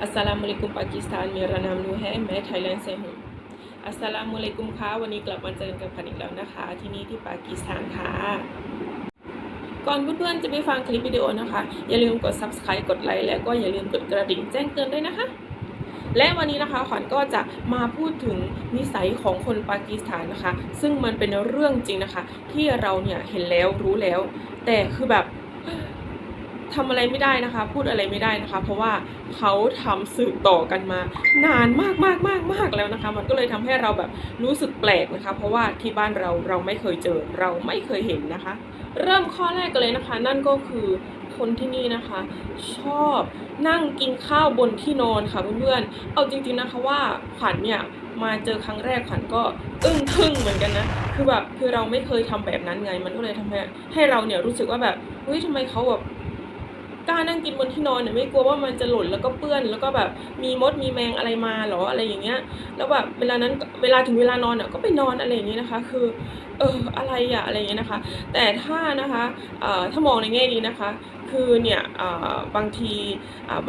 อัสสลามุอะลัยกุมปากีสถานเมรานามูแฮแม่ไทยแลนด์เซฮุมอัสสลามุอะลัยกุมค่ะวันนี้กลับมาเจอกันกับพันอีกแล้วนะคะ ที่นี่ที่ปากีสถานค่ะ ก่อนเพื่อนๆจะไปฟังคลิปวิดีโอนะคะ อย่าลืมกด subscribe กดไลค์และก็อย่าลืมกดกระดิ่งแจ้งเตือนด้วยนะคะ และวันนี้นะคะขวัญก็จะมาพูดถึงนิสัยของคนปากีสถานนะคะ ซึ่งมันเป็นเรื่องจริงนะคะ ที่เราเนี่ยเห็นแล้วรู้แล้ว แต่คือแบบ ทำอะไรไม่ได้นะคะ พูดอะไรไม่ได้นะคะ เพราะว่าเขาทำสืบต่อกันมานานมากมากมากมากแล้วนะคะ มันก็เลยทำให้เราแบบรู้สึกแปลกนะคะ เพราะว่าที่บ้านเราเราไม่เคยเจอเราไม่เคยเห็นนะคะ เริ่มข้อแรกกันเลยนะคะ นั่นก็คือคนที่นี่นะคะ ชอบนั่งกินข้าวบนที่นอนค่ะเพื่อนๆเอาจริง ๆนะคะว่าขวัญเนี่ยมาเจอครั้งแรกขวัญก็อึ้งทึ่งเหมือนกันนะ คือแบบคือเราไม่เคยทำแบบนั้นไง มันก็เลยทำให้ให้เราเนี่ยรู้สึกว่าแบบเฮ้ยทำไมเขาแบบ กล้านั่งกินบนที่นอนเนี่ยไม่กลัวว่ามันจะหล่นแล้วก็เปื้อน แล้วก็แบบมีมดมีแมงอะไรมาหรออะไรอย่างเงี้ย แล้วแบบเวลานั้นเวลาถึงเวลานอนอะก็ไปนอนอะไรอย่างเงี้ยนะคะ คือเอออะไรอะอะไรอย่างเงี้ยนะคะ แต่ถ้านะคะเอ่อถ้ามองในแง่ดีนะคะ คือเนี่ยเอ่อบางที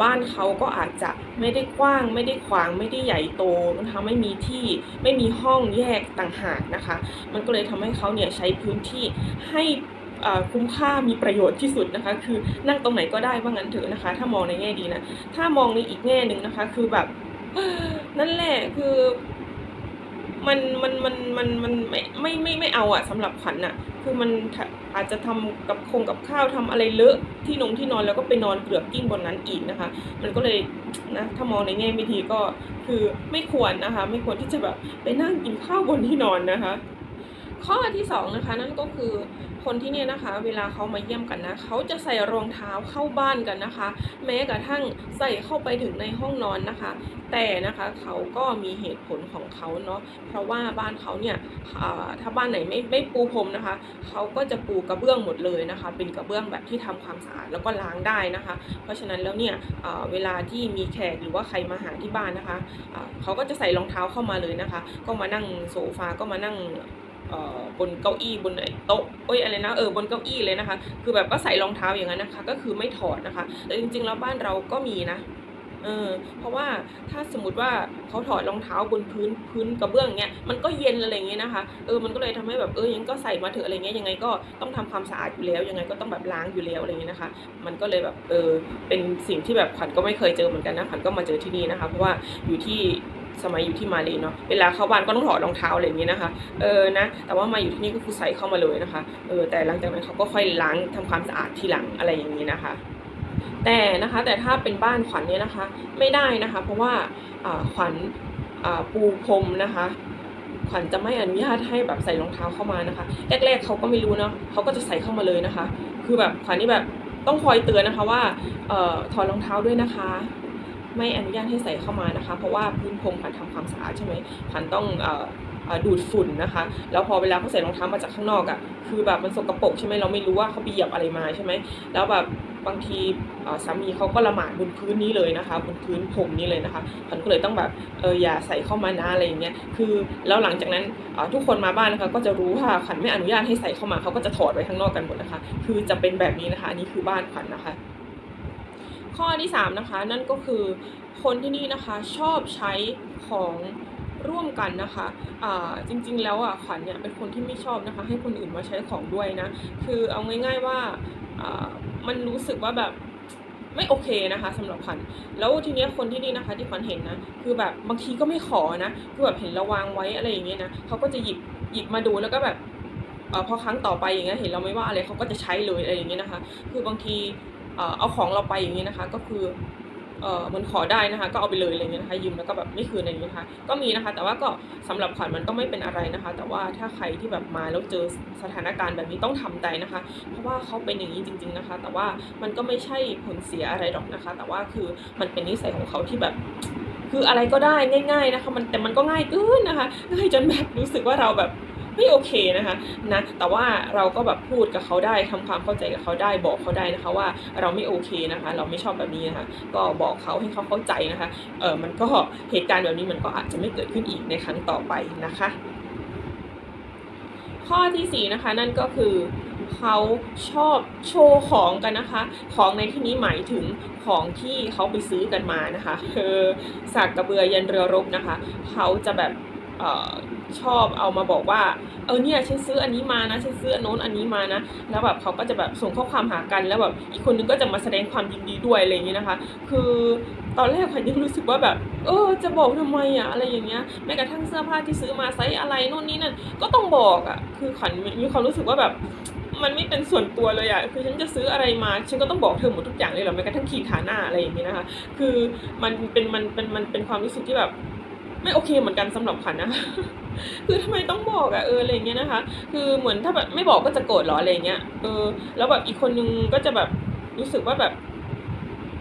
บ้านเขาก็อาจจะไม่ได้กว้าง ไม่ได้ขวางไม่ได้ใหญ่โตนะคะไม่มีที่ไม่มีห้องแยกต่างหากนะคะ มันก็เลยทำให้เขาเนี่ยใช้พื้นที่ให้ คุ้มค่ามีประโยชน์ที่สุดนะคะ คือนั่งตรงไหนก็ได้ว่างั้นเถอะนะคะ ถ้ามองในแง่ดีนะ ถ้ามองในอีกแง่หนึ่งนะคะ คือแบบนั่นแหละคือมันมันมันมันมันไม่ไม่ไม่ไม่เอาอะสำหรับขวัญอะคือมันอาจจะทำกับคงกับข้าวทำอะไรเลอะที่นงที่นอนแล้วก็ไปนอนเกลือกกิ้งบนนั้นอีกนะคะ มันก็เลยนะถ้ามองในแง่ไม่ดีก็คือไม่ควรนะคะ ไม่ควรที่จะแบบไปนั่งกินข้าวบนที่นอนนะคะ ข้อที่สองนะคะ นั่นก็คือ คนที่เนี่ยนะคะ เวลาเขามาเยี่ยมกันนะเขาจะใส่รองเท้าเข้าบ้านกันนะคะ แม้กระทั่งใส่เข้าไปถึงในห้องนอนนะคะ แต่นะคะเขาก็มีเหตุผลของเขาเนาะเพราะว่าบ้านเขาเนี่ยถ้าบ้านไหนไม่ไม่ปูพรมนะคะเขาก็จะปูกระเบื้องหมดเลยนะคะ เป็นกระเบื้องแบบที่ทำความสะอาดแล้วก็ล้างได้นะคะ เพราะฉะนั้นแล้วเนี่ยเวลาที่มีแขกหรือว่าใครมาหาที่บ้านนะคะเขาก็จะใส่รองเท้าเข้ามาเลยนะคะ ก็มานั่งโซฟาก็มานั่ง บนเก้าอี้บนโต๊ะเอ้ยอะไรนะเออบนเก้าอี้เลยนะคะ คือแบบก็ใส่รองเท้าอย่างนั้นนะคะ ก็คือไม่ถอดนะคะ แต่จริงๆแล้วบ้านเราก็มีนะเออเพราะว่าถ้าสมมติว่าเขาถอดรองเท้าบนพื้นพื้นกระเบื้องเงี้ยมันก็เย็นอะไรเงี้ยนะคะเออมันก็เลยทำให้แบบเออยังก็ใส่มาเถอะอะไรเงี้ยยังไงก็ต้องทำความสะอาดอยู่แล้วยังไงก็ต้องแบบล้างอยู่แล้วอะไรเงี้ยนะคะ มันก็เลยแบบเออเป็นสิ่งที่แบบขวัญก็ไม่เคยเจอเหมือนกันนะขวัญก็มาเจอที่นี่นะคะ เพราะว่าอยู่ที่ สมัยอยู่ที่มาเลยเนาะเวลาเข้าบ้านก็ต้องถอดรองเท้าอะไรอย่างนี้นะคะเออนะแต่ว่ามาอยู่ที่นี่ก็คือใส่เข้ามาเลยนะคะเออแต่หลังจากนั้นเขาก็ค่อยล้างทำความสะอาดทีหลังอะไรอย่างนี้นะคะ แต่นะคะแต่ถ้าเป็นบ้านขวัญเนี่ยนะคะ ไม่ได้นะคะ เพราะว่าขวัญปูพรมนะคะขวัญจะไม่อนุญาตให้แบบใส่รองเท้าเข้ามานะคะ แรกๆเขาก็ไม่รู้เนาะเขาก็จะใส่เข้ามาเลยนะคะ คือแบบขวัญนี่แบบต้องคอยเตือนนะคะว่าออถอดรองเท้าด้วยนะคะ ไม่อนุญาตให้ใส่เข้ามานะคะ เพราะว่าพื้นพรมขวัญทำความสะอาดใช่ไหมขวัญต้องดูดฝุ่นนะคะ แล้วพอเวลาเขาใส่รองเท้ามาจากข้างนอกอะ่ะคือแบบมันสกปรกใช่ไหมเราไม่รู้ว่าเขาไปเหยียบอะไรมาใช่ไหมแล้วแบบบางทีสามีเขาก็ละหมาดบนพื้นนี้เลยนะคะบนพื้นพรมนี้เลยนะคะขวัญก็เลยต้องแบบเอออย่าใส่เข้ามานะอะไรอย่างเงี้ยคือแล้วหลังจากนั้นทุกคนมาบ้านนะคะก็จะรู้ว่าขวัญไม่อนุญาตให้ใส่เข้ามาเขาก็จะถอดไว้ข้างนอกกันหมดนะคะ คือจะเป็นแบบนี้นะคะอันนี้คือบ้านขวัญนะคะ ข้อที่สามนะคะ นั่นก็คือคนที่นี่นะคะชอบใช้ของร่วมกันนะคะอ่าจริงๆ แล้วอะขวัญเนี่ยเป็นคนที่ไม่ชอบนะคะ ให้คนอื่นมาใช้ของด้วยนะ คือเอาง่าย ๆว่ามันรู้สึกว่าแบบไม่โอเคนะคะสำหรับขวัญแล้วทีเนี้ยคนที่นี่นะคะ ที่ขวัญเห็นนะคือแบบบางทีก็ไม่ขอนะคือแบบเห็นเราวางไว้อะไรอย่างเงี้ยนะเขาก็จะหยิบหยิบมาดูแล้วก็แบบอพอครั้งต่อไปอย่างเงี้ยเห็นเราไม่ว่าอะไรเขาก็จะใช้เลยอะไรอย่างเงี้ยนะคะ คือบางที เอาของเราไปอย่างนี้นะคะ ก็คือเออมันขอได้นะคะ ก็เอาไปเลยอะไรเงี้ยนะคะยืมแล้วก็แบบไม่คืนอะไรอย่างนี้นะคะ ก็มีนะคะ แต่ว่าก็สำหรับขวัญมันก็ไม่เป็นอะไรนะคะ แต่ว่าถ้าใครที่แบบมาแล้วเจอสถานการณ์แบบนี้ต้องทำใจนะคะ เพราะว่าเขาเป็นอย่างนี้จริง ๆนะคะ แต่ว่ามันก็ไม่ใช่ผลเสียอะไรหรอกนะคะ แต่ว่าคือมันเป็นนิสัยของเขาที่แบบคืออะไรก็ได้ง่าย ๆนะคะ มันแต่มันก็ง่ายเกินนะคะง่ายจนแบบรู้สึกว่าเราแบบ ไม่โอเคนะคะนะแต่ว่าเราก็แบบพูดกับเขาได้ทำความเข้าใจกับเขาได้บอกเขาได้นะคะว่าเราไม่โอเคนะคะ เราไม่ชอบแบบนี้นะคะก็บอกเขาให้เขาเข้าใจนะคะเออมันก็เหตุการณ์แบบนี้มันก็อาจจะไม่เกิดขึ้นอีกในครั้งต่อไปนะคะ ข้อที่สี่นะคะนั่นก็คือเขาชอบโชว์ของกันนะคะ ของในที่นี้หมายถึงของที่เขาไปซื้อกันมานะคะคือสากกระเบือยันเรือรบนะคะ เขาจะแบบ ชอบเอามาบอกว่า เออเนี่ยฉันซื้ออันนี้มานะฉันซื้ออันโน้นอันนี้มานะ แล้วแบบเขาก็จะแบบส่งข้อความหากันแล้วแบบอีกคนนึงก็จะมาแสดงความยินดีด้วยอะไรอย่างเงี้ยนะคะ คือตอนแรกขวัญยังรู้สึกว่าแบบ เออ จะบอกทำไมอะอะไรอย่างเงี้ยแม้กระทั่งเสื้อผ้าที่ซื้อมาไซส์อะไรโน่นนี่นั่นก็ต้องบอกอะคือขวัญมีความรู้สึกว่าแบบมันไม่เป็นส่วนตัวเลยอะคือฉันจะซื้ออะไรมา ฉันก็ต้องบอกเธอหมดทุกอย่างเลยเหรอแม้กระทั่งขีดฐาหน้าอะไรอย่างเงี้ยนะคะ คือมันเป็นมันเป็นมันเป็นความรู้สึกที่แบบ ไม่โอเคเหมือนกันสำหรับขวัญนะคือทำไมต้องบอกอะเอออะไรเงี้ยนะคะ คือเหมือนถ้าแบบไม่บอกก็จะโกรธหรออะไรเงี้ยเออแล้วแบบอีกคนนึงก็จะแบบรู้สึกว่าแบบ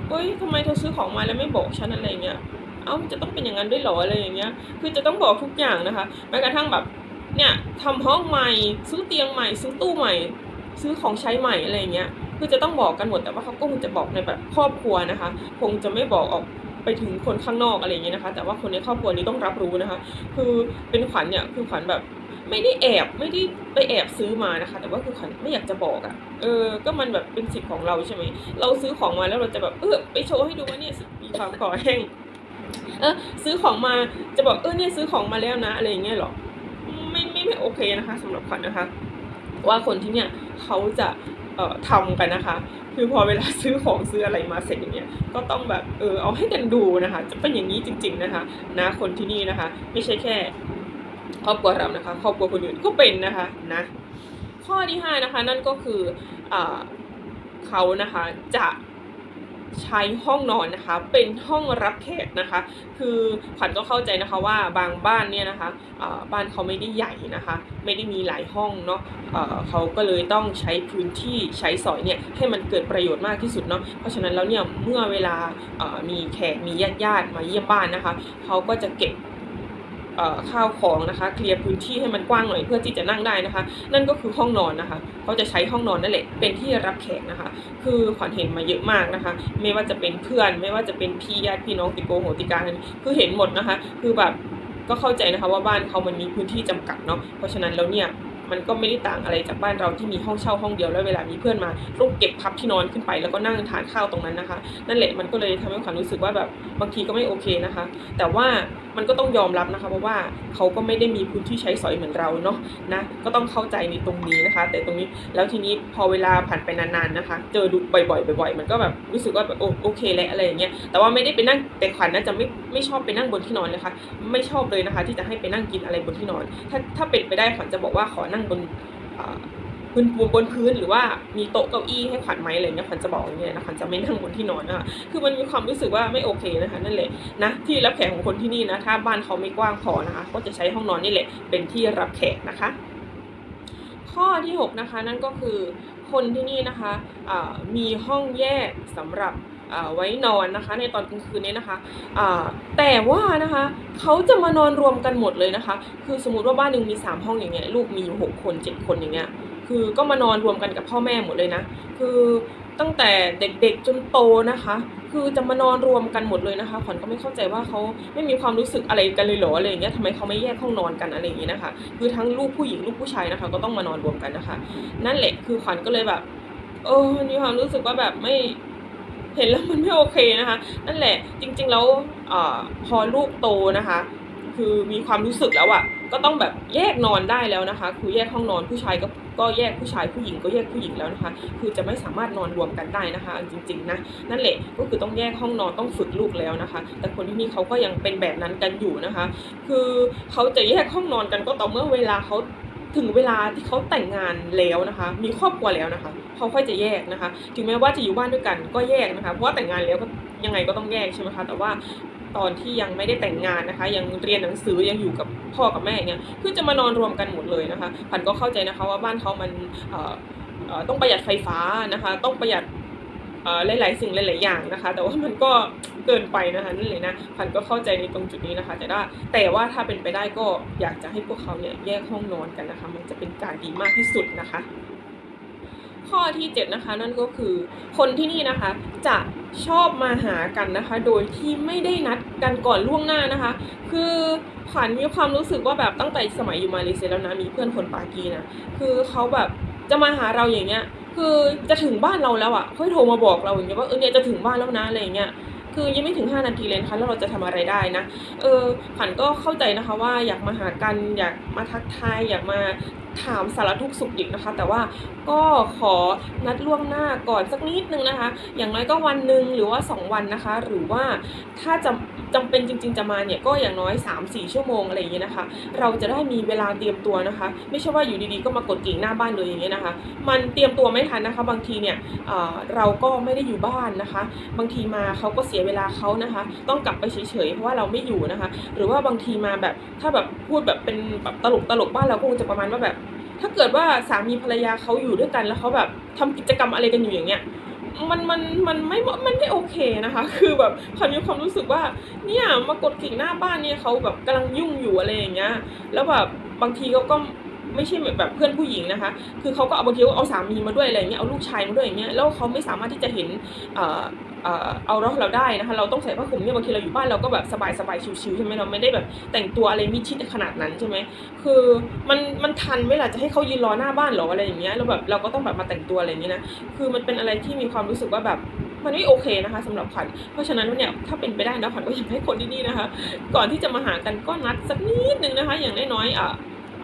เฮ้ยทำไมเธอซื้อของมาแล้วไม่บอกฉันอะไรเงี้ยเอ้าจะต้องเป็นอย่างนั้นด้วยหรออะไรอย่างเงี้ย คือจะต้องบอกทุกอย่างนะคะแม้กระทั่งแบบเนี่ยทำห้องใหม่ซื้อเตียงใหม่ซื้อตู้ใหม่ ซื้อของใช้ใหม่อะไรอย่างเงี้ยคือจะต้องบอกกันหมดแต่ว่าเขาก็คงจะบอกในแบบครอบครัวนะคะ คงจะไม่บอกออก ไปถึงคนข้างนอกอะไรอย่างเงี้ยนะคะ แต่ว่าคนในครอบครัวนี้ต้องรับรู้นะคะ คือเป็นขวัญเนี่ยคือขวัญแบบไม่ได้แอบไม่ได้ไปแอบซื้อมานะคะ แต่ว่าคือขวัญไม่อยากจะบอกอะ่ะเออ ก็มันแบบเป็นสิทธิ์ของเราใช่ไหมเราซื้อของมาแล้วเราจะแบบเออไปโชว์ให้ดูว่าเนี่ยมีความคอแห้งเออซื้อของมาจะบอกเออเนี่ยซื้อของมาแล้วนะอะไรอย่างเงี้ยหรอไม่ไม่ไม่โอเคนะคะสำหรับขวัญนะคะ ว่าคนที่เนี่ยเขาจะ ทำกันนะคะ คือพอเวลาซื้อของซื้ออะไรมาเสร็จอย่างเงี้ยก็ต้องแบบเออเอาให้กันดูนะคะ จะเป็นอย่างนี้จริง ๆนะคะนะคนที่นี่นะคะ ไม่ใช่แค่ครอบครัวเรานะคะครอบครัวคนอื่นก็เป็นนะคะนะข้อที่ห้านะคะนั่นก็คืออเขานะคะจะ ใช้ห้องนอนนะคะ เป็นห้องรับแขกนะคะ คือขวัญก็เข้าใจนะคะว่าบางบ้านเนี่ยนะคะบ้านเขาไม่ได้ใหญ่นะคะ ไม่ได้มีหลายห้องเนาะเอ่อเขาก็เลยต้องใช้พื้นที่ใช้สอยเนี่ยให้มันเกิดประโยชน์มากที่สุดเนาะเพราะฉะนั้นแล้วเนี่ยเมื่อเวลามีแขกมีญาติญาติมาเยี่ยมบ้านนะคะเขาก็จะเก็บ ข้าวของนะคะเคลียร์พื้นที่ให้มันกว้างหน่อยเพื่อที่จะนั่งได้นะคะ นั่นก็คือห้องนอนนะคะเขาจะใช้ห้องนอนนั่นแหละเป็นที่รับแขกนะคะ คือขวัญเห็นมาเยอะมากนะคะ ไม่ว่าจะเป็นเพื่อน ไม่ว่าจะเป็นพี่ญาติพี่น้องติโกโหติการคือเห็นหมดนะคะ คือแบบก็เข้าใจนะคะว่าบ้านเขามันมีพื้นที่จำกัดเนาะเพราะฉะนั้นแล้วเนี่ยมันก็ไม่ได้ต่างอะไรจากบ้านเราที่มีห้องเช่าห้องเดียวแล้วเวลามีเพื่อนมาต้องเก็บพับที่นอนขึ้นไปแล้วก็นั่งทานข้าวตรงนั้นนะคะ นั่นแหละมันก็เลยทำให้ขวัญรู้สึกว่าแบบบางทีก็ไม่โอเคนะคะ แต่ว่ามันก็ต้องยอมรับนะคะเพราะว่าเขาก็ไม่ได้มีพื้นที่ใช้สอยเหมือนเราเนาะนะก็ต้องเข้าใจในตรงนี้นะคะ แต่ตรงนี้แล้วทีนี้พอเวลาผ่านไปนานๆนะคะ เจอดูบ่อยๆบ่อยๆ มันก็แบบรู้สึกว่าแบบโอโอเคแหละอะไรอย่างเงี้ยแต่ว่าไม่ได้ไปนั่งแต่ขวัญน่าจะไม่ไม่ชอบไปนั่งบนที่นอนเลยค่ะไม่ชอบเลยนะคะ ที่จะให้ไปนั่งกินอะไรบนที่นอน ถ้าถ้าเป็นไปได้ขวัญจะบอกว่าขอนั่งบน พื้นบนพื้นหรือว่ามีโต๊ะเก้าอี้ให้ขวัญไหมอะไรเงี้ยขวัญจะบอกอย่างเงี้ยนะขวัญจะไม่นั่งบนที่นอนนะคะคือมันมีความรู้สึกว่าไม่โอเคนะคะนั่นแหละนะที่รับแขกของคนที่นี่นะถ้าบ้านเขาไม่กว้างพอนะคะก็จะใช้ห้องนอนนี่แหละเป็นที่รับแขกนะคะ ข้อที่6นะคะนั่นก็คือคนที่นี่นะคะมีห้องแยกสำหรับไว้นอนนะคะ ในตอนกลางคืนนี้นะคะแต่ว่านะคะเขาจะมานอนรวมกันหมดเลยนะคะ คือสมมติว่าบ้านหนึ่งมี 3 ห้องอย่างเงี้ยลูกมีอยู่6คน 7 คนอย่างเงี้ย คือก็มานอนรวมกันกับพ่อแม่หมดเลยนะ คือตั้งแต่เด็กๆจนโตนะคะ คือจะมานอนรวมกันหมดเลยนะคะขวัญก็ไม่เข้าใจว่าเขาไม่มีความรู้สึกอะไรกันเลยหรออะไรอย่างเงี้ยทำไมเขาไม่แยกห้องนอนกันอะไรอย่างเงี้ยนะคะ คือทั้งลูกผู้หญิงลูกผู้ชายนะคะ ก็ต้องมานอนรวมกันนะคะ นั่นแหละคือขวัญก็เลยแบบ เออมีความรู้สึกว่าแบบไม่เห็นแล้วมันไม่โอเคนะคะ นั่นแหละจริงๆแล้วอ่าพอลูกโตนะคะ คือมีความรู้สึกแล้วอะ่ะ ก็ต้องแบบแยกนอนได้แล้วนะคะ คือแยกห้องนอนผู้ชายก็ก็แยกผู้ชายผู้หญิงก็แยกผู้หญิงแล้วนะคะ คือจะไม่สามารถนอนรวมกันได้นะคะจริงๆนะนั่นแหละก็คือต้องแยกห้องนอนต้องฝึกลูกแล้วนะคะ แต่คนที่นี่เขาก็ยังเป็นแบบนั้นกันอยู่นะคะ คือเขาจะแยกห้องนอนกันก็ต่อเมื่อเวลาเขาถึงเวลาที่เขาแต่งงานแล้วนะคะ มีครอบครัวแล้วนะคะเขาค่อยจะแยกนะคะ ถึงแม้ว่าจะอยู่บ้านด้วยกันก็แยกนะคะ เพราะว่าแต่งงานแล้วก็ยังไงก็ต้องแยกใช่ไหมคะ แต่ว่า ตอนที่ยังไม่ได้แต่งงานนะคะ ยังเรียนหนังสือยังอยู่กับพ่อกับแม่เนี่ยคือจะมานอนรวมกันหมดเลยนะคะผันก็เข้าใจนะคะว่าบ้านเขามันต้องประหยัดไฟฟ้านะคะ ต้องประหยัดหลายๆสิ่งหลายๆอย่างนะคะ แต่ว่ามันก็เกินไปนะคะนั่นเลยนะพันก็เข้าใจในตรงจุดนี้นะคะ แต่ว่าแต่ว่าถ้าเป็นไปได้ก็อยากจะให้พวกเขาเนี่ยแยกห้องนอนกันนะคะ มันจะเป็นการดีมากที่สุดนะคะ ข้อที่ 7 นะคะ นั่นก็คือ คนที่นี่นะคะจะชอบมาหากันนะคะ โดยที่ไม่ได้นัดกันก่อนล่วงหน้านะคะ คือขวัญมีความรู้สึกว่าแบบตั้งแต่สมัยอยู่มาเลเซียแล้วนะมีเพื่อนคนปากีนะคือเขาแบบจะมาหาเราอย่างเงี้ย คือจะถึงบ้านเราแล้วอะค่อยโทรมาบอกเราอย่างเงี้ยว่าเออเนี่ยจะถึงบ้านแล้วนะอะไรอย่างเงี้ยคือยังไม่ถึง 5 นาทีเลยนะคะแล้วเราจะทำอะไรได้นะ เออขวัญก็เข้าใจนะคะว่าอยากมาหากันอยากมาทักทายอยากมาถามสารทุกข์สุขดิบนะคะ แต่ว่าก็ขอนัดล่วงหน้าก่อนสักนิดนึงนะคะ อย่างน้อยก็วันหนึ่งหรือว่า 2 วันนะคะ หรือว่าถ้าจำจำเป็นจริง ๆ จะมาเนี่ยก็อย่างน้อย 3-4 ชั่วโมงอะไรอย่างเงี้ยนะคะ เราจะได้มีเวลาเตรียมตัวนะคะ ไม่ใช่ว่าอยู่ดีๆก็มากดกิ่งหน้าบ้านเลยอย่างเงี้ยนะคะ มันเตรียมตัวไม่ทันนะคะ บางทีเนี่ยเอ่อเราก็ไม่ได้อยู่บ้านนะคะ บางทีมาเขาก็เสียเวลาเขานะคะ ต้องกลับไปเฉยๆเพราะว่าเราไม่อยู่นะคะ หรือว่าบางทีมาแบบถ้าแบบพูดแบบเป็นแบบตลกตลกๆบ้านเราก็คงจะประมาณว่าแบบ ถ้าเกิดว่าสามีภรรยาเขาอยู่ด้วยกันแล้วเขาแบบทำกิจกรรมอะไรกันอยู่อย่างเงี้ยมันมันมันไม่ มันไม่โอเคนะคะ คือแบบเขามีความรู้สึกว่า เนี่ยมากดกิ่งหน้าบ้านเนี่ยเขาแบบกำลังยุ่งอยู่อะไรอย่างเงี้ย แล้วแบบบางทีเขาก็ไม่ใช่แบบเพื่อนผู้หญิงนะคะ คือเขาก็เอาบางทีก็เอาสามีมาด้วยอะไรเงี้ย เอาลูกชายมาด้วยอย่างเงี้ย แล้วเขาไม่สามารถที่จะเห็น เอ่อเอ่อเอาเราเราได้นะคะเราต้องใส่ผ้าคลุมเนี่ยบางทีเราอยู่บ้านเราก็แบบสบายสบายๆชิวๆใช่ไหมเราไม่ได้แบบแต่งตัวอะไรมิดชิดขนาดนั้นใช่ไหมคือมันมันทันเวลาจะให้เขายืนรอหน้าบ้านหรออะไรอย่างเงี้ยแล้วแบบเราก็ต้องแบบมาแต่งตัวอะไรอย่างเงี้ยนะคือมันเป็นอะไรที่มีความรู้สึกว่าแบบมันไม่โอเคนะคะสำหรับขวัญเพราะฉะนั้นเนี่ยถ้าเป็นไปได้นะขวัญก็อยากให้คนที่นี่นะคะ ก่อนที่จะมาหากันก็นัดสักนิดนึงนะคะ อย่างน้อยๆอ่า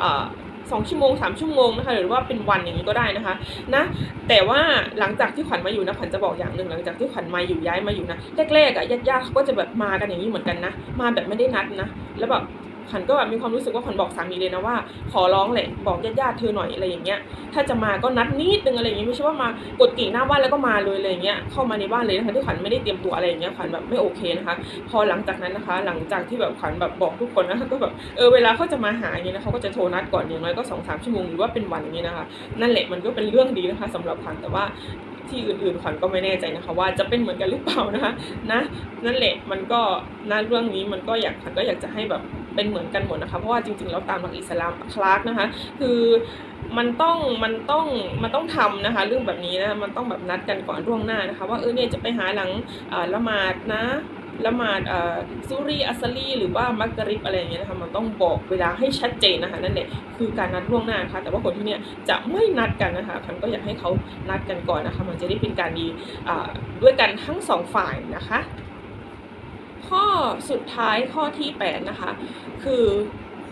อ่า สองชั่วโมงสามชั่วโมงนะคะหรือว่าเป็นวันอย่างนี้ก็ได้นะคะนะแต่ว่าหลังจากที่ขวัญมาอยู่นะขวัญจะบอกอย่างหนึ่งหลังจากที่ขวัญมาอยู่ย้ายมาอยู่นะแรกๆอะญาติๆเขาก็จะแบบมากันอย่างนี้เหมือนกันนะมาแบบไม่ได้นัดนะแล้วแบบ ขวัญก็แบบมีความรู้สึกว่าขวัญบอกสามีเลยนะว่า ขอร้องแหละบอกญาติๆเธอหน่อยอะไรอย่างเงี้ยถ้าจะมาก็นัดนิดนึงอะไรอย่างเงี้ยไม่ใช่ว่ามากดกิ่งหน้าบ้านแล้วก็มาเลยอะไรอย่างเงี้ยเข้ามาในบ้านเลยนะคะที่ขวัญไม่ได้เตรียมตัวอะไรอย่างเงี้ยขวัญแบบไม่โอเคนะคะ พอหลังจากนั้นนะคะ หลังจากที่แบบขวัญแบบบอกทุกคนนะคะก็แบบเออเวลาเขาจะมาหาอย่างเงี้ยนะเขาก็จะโทรนัดก่อนอย่างน้อยก็สองสามชั่วโมงหรือว่าเป็นวันอย่างเงี้ยนะคะนั่นแหละมันก็เป็นเรื่องดีนะคะสำหรับขวัญแต่ว่าที่อื่นๆขวัญก็ไม่แน่ใจนะคะ ว่าจะเป็นเหมือนกันหรือเปล่านะคะนะนั่นแหละมันก็นะเรื่องนี้มันก็อยากขวัญก็อยากจะให้แบบ เป็นเหมือนกันหมดนะคะเพราะว่าจริงๆแล้วตามหลักอิสลามคลาสนะคะ คือมันต้องมันต้องมันต้องทำนะคะ เรื่องแบบนี้นะมันต้องแบบนัดกันก่อนล่วงหน้านะคะ ว่าเออเนี่ยจะไปหาหลังละหมาดนะละหมาดซูรีอัสลีหรือว่ามักกะริบอะไรอย่างเงี้ยนะคะมันต้องบอกเวลาให้ชัดเจนนะคะนั่นแหละคือการนัดล่วงหน้านะคะแต่ว่าคนที่เนี่ยจะไม่นัดกันนะคะพันก็อยากให้เขานัดกันก่อนนะคะ มันจะได้เป็นการดีด้วยกันทั้งสองฝ่ายนะคะ ข้อสุดท้ายข้อที่8นะคะ คือ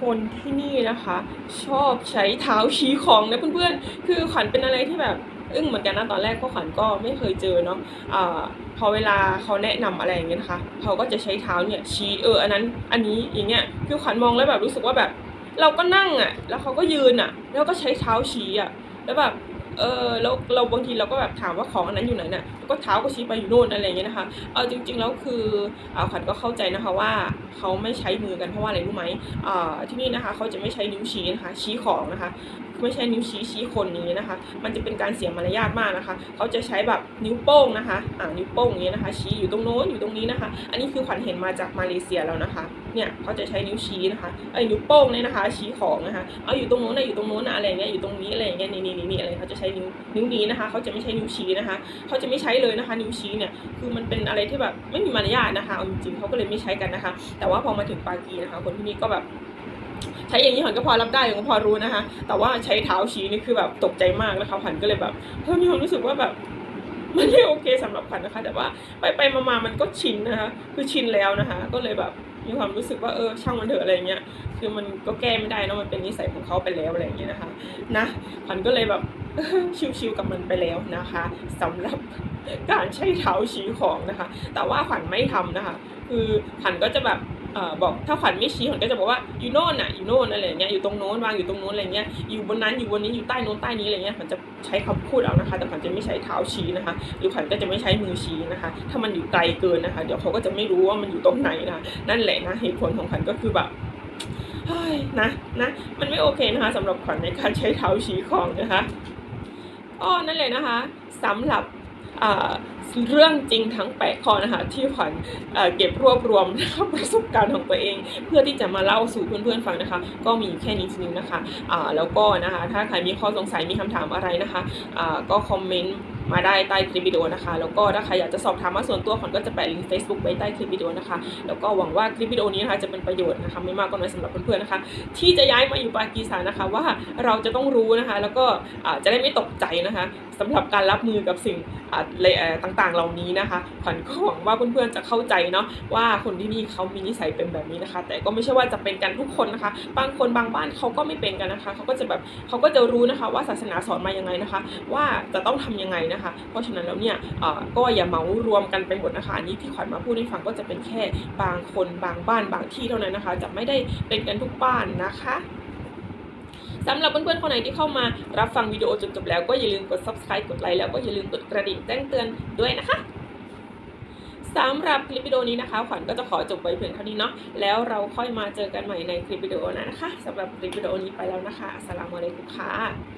คนที่นี่นะคะ ชอบใช้เท้าชี้ของนะเพื่อนๆ คือขวัญเป็นอะไรที่แบบอึ้งเหมือนกันนะตอนแรกเพราะขวัญก็ไม่เคยเจอเนาะอ่าพอเวลาเขาแนะนำอะไรอย่างเงี้ยนะคะเขาก็จะใช้เท้าเนี่ยชี้เอออันนั้นอันนี้อย่างเงี้ยคือขวัญมองแล้วแบบรู้สึกว่าแบบ เราก็นั่งอะแล้วเขาก็ยืนอะ แล้วก็ใช้เท้าชี้อะแล้วแบบเออแล้วเราบางทีเราก็แบบถามว่าของอันนั้นอยู่ไหนเนี่ย ก็เท้าก็ชี้ไปอยู่โน่นอะไรเงี้ยนะคะเอาจริง ๆ แล้วคือเอาขวัญก็เข้าใจนะคะว่าเขาไม่ใช้มือกันเพราะว่าอะไรรู้ไหมอ่าที่นี่นะคะเขาจะไม่ใช้นิ้วชี้นะคะชี้ของนะคะไม่ใช่นิ้วชี้ชี้คนอย่างนี้นะคะ มันจะเป็นการเสียมารยาทมากนะคะ เขาจะใช้แบบนิ้วโป้งนะคะ อ่า นิ้วโป้งอย่างนี้นะคะ ชี้อยู่ตรงโน้นอยู่ตรงนี้นะคะ อันนี้คือขวัญเห็นมาจากมาเลเซียแล้วนะคะ เนี่ยเขาจะใช้นิ้วชี้นะคะ ไอ้นิ้วโป้งเนี่ยนะคะ ชี้ของนะคะ เอาอยู่ตรงโน้นนะอยู่ตรงโน้นนะอะไรเงี้ย อยู่ตรงนี้อะไรเงี้ย นี่นี่นี่นี่อะไรเขาจะใช้นิ้วนิ้วนี้นะคะ เขาจะไม่ใช้นิ้วชี้นะคะ เขาจะไม่ใช้เลยนะคะ นิ้วชี้เนี่ยคือมันเป็นอะไรที่แบบไม่มีมารยาทนะคะเอาจริงๆเขาก็เลยไม่ใช้กันนะคะ แต่ว่าพอมาถึงปากีนะคะ คนที่นี่ก็แบบใช้อย่างนี้หันก็พอรับได้ผมก็พอรู้นะคะ แต่ว่าใช้เท้าชี้นี่คือแบบตกใจมากนะคะขันก็เลยแบบเพิ่มมีความรู้สึกว่าแบบมันไม่โอเคสำหรับขวัญนะคะ แต่ว่าไปไปมาๆมันก็ชินนะคะ คือชินแล้วนะคะ ก็เลยแบบ มีความรู้สึกว่าเออช่างมันเถอะอะไรเงี้ยคือมันก็แก้ไม่ได้เนะมันเป็นนิสัยของเขาไปแล้วอะไรอย่างเงี้ยนะคะนะขวัญก็เลยแบบชิวๆกับมันไปแล้วนะคะสำหรับการใช้เท้าชี้ของนะคะ แต่ว่าขวัญไม่ทำนะคะ คือขวัญก็จะแบบ บอกถ้าขวัญไม่ชี้ขวัญก็จะบอกว่าอยู่โน่นน่ะอยู่โน่นอะไรเงี้ยอยู่ตรงโน้นวางอยู่ตรงโน้นอะไรเงี้ยอยู่บนนั้นอยู่บนนี้อยู่ใต้โน้นใต้นี้อะไรเงี้ยขวัญจะใช้คำพูดเอานะคะ แต่ขวัญจะไม่ใช้เท้าชี้นะคะ หรือขวัญก็จะไม่ใช้มือชี้นะคะ ถ้ามันอยู่ไกลเกินนะคะ เดี๋ยวเขาก็จะไม่รู้ว่ามันอยู่ตรงไหนนะคะนั่นแหละนะเหตุผลของขวัญก็คือแบบเฮ้ยนะนะมันไม่โอเคนะคะสำหรับขวัญในการใช้เท้าชี้ของนะคะก็นั่นแหละนะคะสำหรับอ่า เรื่องจริงทั้งแปดข้อนะคะที่ขวัญเอ่อเก็บรวบรวมประสบการณ์ของตัวเอง เพื่อที่จะมาเล่าสู่เพื่อนๆฟังนะคะ ก็มีแค่นี้จริงๆนะคะแล้วก็นะคะถ้าใครมีข้อสงสัยมีคำถามอะไรนะคะก็คอมเมนต์ มาได้ใต้คลิปวิดีโอนะคะ แล้วก็ถ้าใครอยากจะสอบถามมาส่วนตัวขวัญก็จะแปะลิงก์ Facebook ไว้ใต้คลิปวิดีโอนะคะ แล้วก็หวังว่าคลิปวิดีโอนี้นะคะจะเป็นประโยชน์นะคะไม่มากก็น้อยสำหรับเพื่อนๆนะคะ ที่จะย้ายมาอยู่ปากีสถานนะคะว่าเราจะต้องรู้นะคะ แล้วก็จะได้ไม่ตกใจนะคะสำหรับการรับมือกับสิ่งอ่าเลเอ่อต่างๆ เหล่านี้นะคะขวัญก็หวังว่าเพื่อนๆจะเข้าใจเนาะว่าคนที่นี่เขามีนิสัยเป็นแบบนี้นะคะ แต่ก็ไม่ใช่ว่าจะเป็นกันทุกคนนะคะ บางคนบางบ้านเขาก็ไม่เป็นกันนะคะเขาก็จะแบบเขาก็จะรู้นะคะว่าศาสนาสอนมายังไงนะคะ ว่าจะต้องทำยังไงนะคะ เพราะฉะนั้นแล้วเนี่ยก็อย่าเหมารวมกันไปหมดนะคะอันนี้ที่ขวัญมาพูดให้ฟังก็จะเป็นแค่บางคนบางบ้านบางที่เท่านั้นนะคะ จะไม่ได้เป็นกันทุกบ้านนะคะสำหรับเพื่อนๆ คนไหนที่เข้ามารับฟังวิดีโอจนจบแล้วก็อย่าลืมกด subscribe กดไลค์แล้วก็อย่าลืมกดกระดิ่งแจ้งเตือนด้วยนะคะสำหรับคลิปวิดีโอนี้นะคะ ขวัญก็จะขอจบไว้เพียงเท่านี้เนาะแล้วเราค่อยมาเจอกันใหม่ในคลิปวิดีโอหน้านะคะสำหรับคลิปวิดีโอนี้ไปแล้วนะคะอัสสลามุอะลัยกุมค่ะ